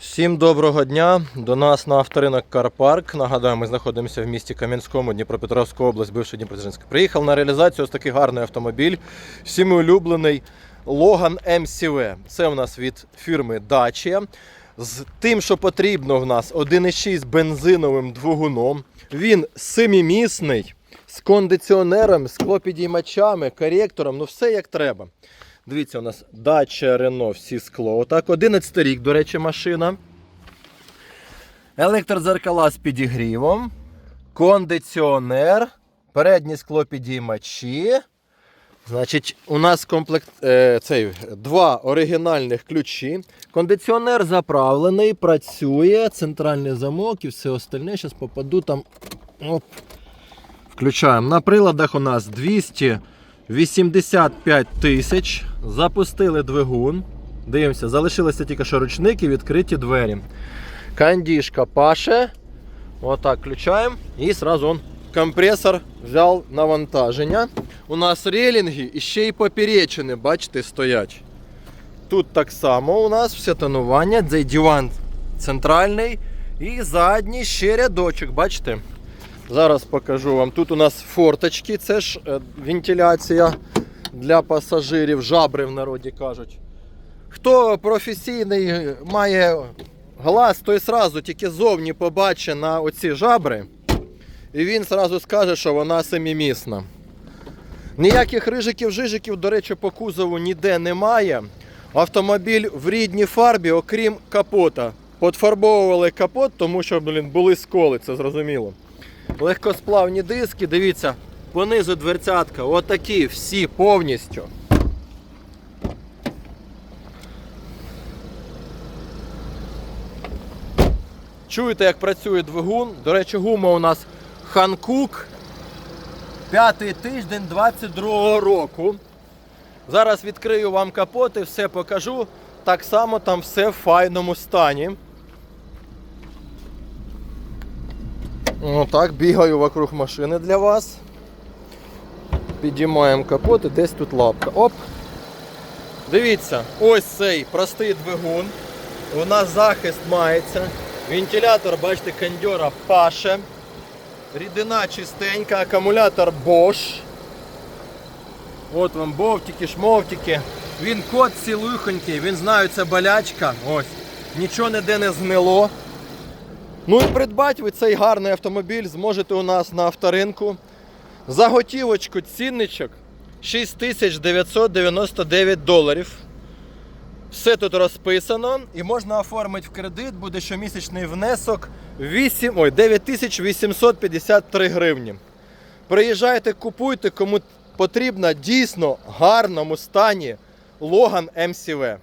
Всім доброго дня. До нас на авторинок Карпарк. Нагадаю, ми знаходимося в місті Кам'янському, Дніпропетровська область, бивший Дніпродзержинськ. Приїхав на реалізацію ось такий гарний автомобіль. Всіми улюблений Logan MCV. Це у нас від фірми Dacia. З тим, що потрібно в нас 1,6 бензиновим двигуном. Він семимісний, з кондиціонером, склопідіймачами, коректором, ну все як треба. Дивіться, у нас дача Рено всі скло. Отак, 11 рік, до речі, машина. Електрозеркала з підігрівом, кондиціонер, передні склопідіймачі. Значить, у нас комплект е, цей, два оригінальних ключі. Кондиціонер заправлений, працює, центральний замок і все остальне. Зараз попаду там. Оп. Включаємо. На приладах у нас 285 тисяч. Запустили двигун. Дивимося, залишилися тільки що ручники, відкриті двері. Кандішка паше. Отак включаємо. І одразу он компресор взяв навантаження. У нас релінги і ще й поперечини, бачите, стоять. Тут так само у нас все тонування, цей диван центральний і задній ще рядочок, бачите? Зараз покажу вам. Тут у нас форточки, це ж е, вентиляція для пасажирів, жабри в народі кажуть. Хто професійний е, має глаз, той сразу тільки зовні побачить на оці жабри. І він сразу скаже, що вона семимісна. Ніяких рижиків-жижиків, до речі, по кузову ніде немає. Автомобіль в рідній фарбі, окрім капота. Подфарбовували капот, тому що блін, були сколи, це зрозуміло. Легкосплавні диски, дивіться, понизу дверцятка, отакі всі повністю. Чуєте, як працює двигун? До речі, гума у нас Hankook. П'ятий тиждень 22 року. Зараз відкрию вам капот і все покажу. Так само там все в файному стані. Отак, бігаю вокруг машини для вас. Підіймаємо капот і десь тут лапка. Оп! Дивіться, ось цей простий двигун. У нас захист мається. Вентилятор, бачите, кондьора паше. Рідина чистенька, акумулятор Bosch. От вам бовтики, шмовтики. Він кот цілухонький, він знає, це болячка. Ось. Нічого ніде не згнило. Ну і придбати ви цей гарний автомобіль зможете у нас на авторинку. За готівочку цінничок 6999 доларів. Все тут розписано і можна оформити в кредит, буде щомісячний внесок 8, ой, 9853 гривні. Приїжджайте, купуйте, кому потрібно дійсно гарному стані Logan MCV.